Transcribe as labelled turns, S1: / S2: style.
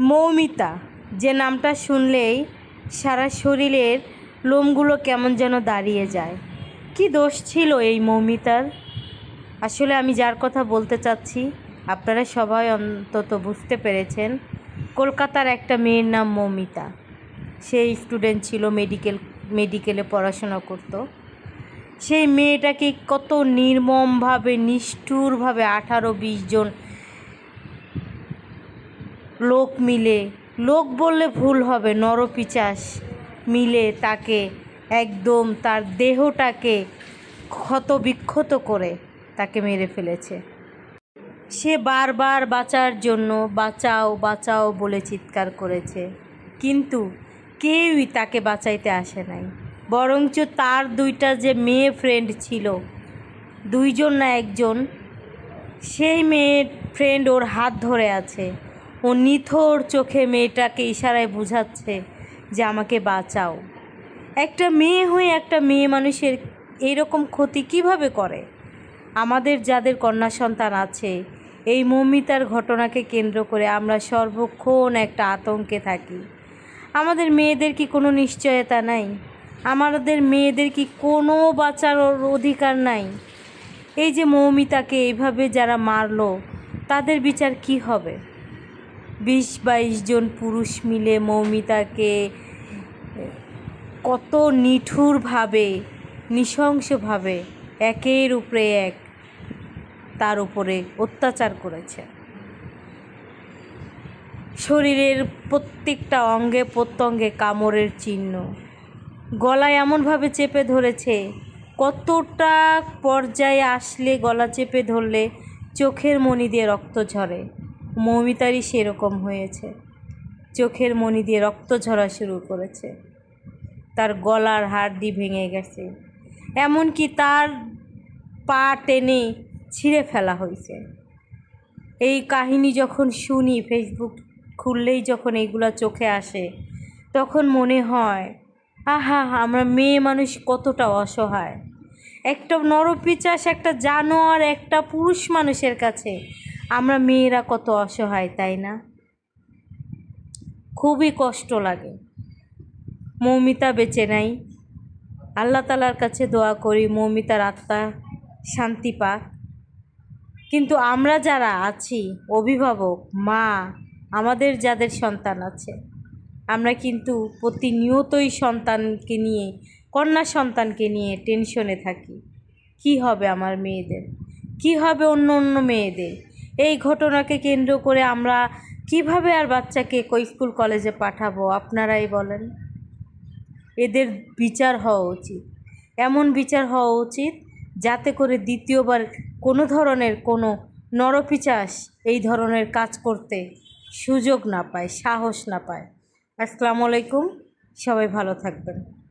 S1: মৌমিতা, যে নামটা শুনলেই সারা শরীরের লোমগুলো কেমন যেন দাঁড়িয়ে যায়। কি দোষ ছিল এই মৌমিতার? আসলে আমি যার কথা বলতে চাচ্ছি, আপনারা সবাই অন্তত বুঝতে পেরেছেন, কলকাতার একটা মেয়ের নাম মৌমিতা। সেই স্টুডেন্ট ছিল, মেডিকেল, মেডিকেলে পড়াশোনা করতো। সেই মেয়েটাকে কত নির্মমভাবে, নিষ্ঠুরভাবে আঠারো বিশ জন লোক মিলে। লোক বললে ভুল হবে, নরপিচাস মিলে তাকে, একদম তার দেহটাকে ক্ষতবিক্ষত করে তাকে মেরে ফেলেছে। সে বারবার বাঁচার জন্য বাঁচাও বাঁচাও বলে চিৎকার করেছে। কিন্তু কেউই তাকে বাঁচাইতে আসে নাই। বরঞ্চ তার দুইটা যে মেয়ে ফ্রেন্ড ছিল, দুইজন না একজন, সেই মেয়ের ফ্রেন্ড ওর হাত ধরে আছে। ও নিথর চোখে মেয়েটাকে ইশারায় বোঝাচ্ছে যে আমাকে বাঁচাও। একটা মেয়ে হয়ে একটা মেয়ে মানুষের এইরকম ক্ষতি কীভাবে করে? আমাদের যাদের কন্যা সন্তান আছে, এই মৌমিতার ঘটনাকে কেন্দ্র করে আমরা সর্বক্ষণ একটা আতঙ্কে থাকি। আমাদের মেয়েদের কি কোনো নিশ্চয়তা নাই? আমাদের মেয়েদের কি কোনো বাঁচার অধিকার নাই? এই যে মৌমিতাকে এইভাবে যারা মারলো, তাদের বিচার কি হবে? বিশ বাইশ জন পুরুষ মিলে মৌমিতাকে কত নিঠুরভাবে, নৃশংসভাবে, একের উপরে এক, তার উপরে অত্যাচার করেছে। শরীরের প্রত্যেকটা অঙ্গে প্রত্যঙ্গে কামড়ের চিহ্ন। গলায় এমনভাবে চেপে ধরেছে, কতটা পর্যায়ে আসলে গলা চেপে ধরলে চোখের মণি দিয়ে রক্ত ঝরে। মৌমিতারই সেরকম হয়েছে। চোখের মণি দিয়ে রক্ত ঝরা শুরু করেছে। তার গলার হাড়টি ভেঙে গেছে। এমনকি তার পা টেনে ছিঁড়ে ফেলা হয়েছে। এই কাহিনী যখন শুনি, ফেসবুক খুললেই যখন এইগুলো চোখে আসে, তখন মনে হয়, আহা, আমরা মেয়ে মানুষ কতটা অসহায়। একটা নরপিচাস, একটা জানোয়ার, একটা পুরুষ মানুষের কাছে আমরা মেয়েরা কত অসহায়, তাই না? খুবই কষ্ট লাগে। মৌমিতা বেঁচে নাই। আল্লাহ তালার কাছে দোয়া করি, মৌমিতার আত্মা শান্তি পাক। কিন্তু আমরা যারা আছি, অভিভাবক, মা, আমাদের যাদের সন্তান আছে, আমরা কিন্তু প্রতিনিয়তই সন্তানকে নিয়ে, কন্যা সন্তানকে নিয়ে টেনশনে থাকি। কি হবে আমার মেয়েদের? কি হবে অন্য অন্য মেয়েদের? এই ঘটনাকে কেন্দ্র করে আমরা কীভাবে আর বাচ্চাকে স্কুল কলেজে পাঠাবো? আপনারাই বলেন। এদের বিচার হওয়া উচিত। এমন বিচার হওয়া উচিত যাতে করে দ্বিতীয়বার কোনো ধরনের কোনো নরপিচাস এই ধরনের কাজ করতে সুযোগ না পায়, সাহস না পায়। আসসালামু আলাইকুম। সবাই ভালো থাকবেন।